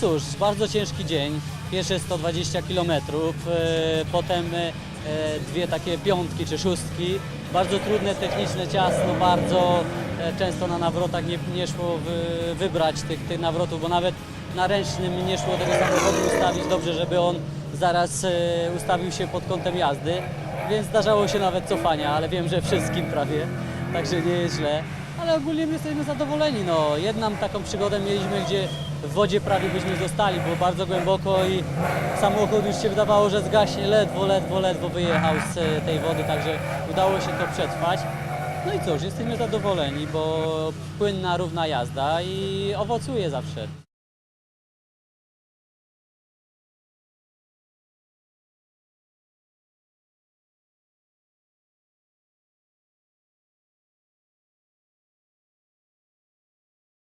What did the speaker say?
cóż, bardzo ciężki dzień. Pierwsze 120 km, e, potem e, dwie takie piątki czy szóstki. Bardzo trudne, techniczne, ciasno, bardzo e, często na nawrotach nie, nie szło wy, wybrać tych, tych nawrotów, bo nawet na ręcznym nie szło tego samochodu ustawić dobrze, żeby on zaraz ustawił się pod kątem jazdy, więc zdarzało się nawet cofania, ale wiem, że wszystkim prawie, także nie jest źle. Ale ogólnie my jesteśmy zadowoleni. No, jedną taką przygodę mieliśmy, gdzie w wodzie prawie byśmy zostali, było bardzo głęboko i samochód już się wydawało, że zgaśnie, ledwo, ledwo, ledwo wyjechał z e, tej wody, także udało się to przetrwać. No i cóż, jesteśmy zadowoleni, bo płynna, równa jazda i owocuje zawsze.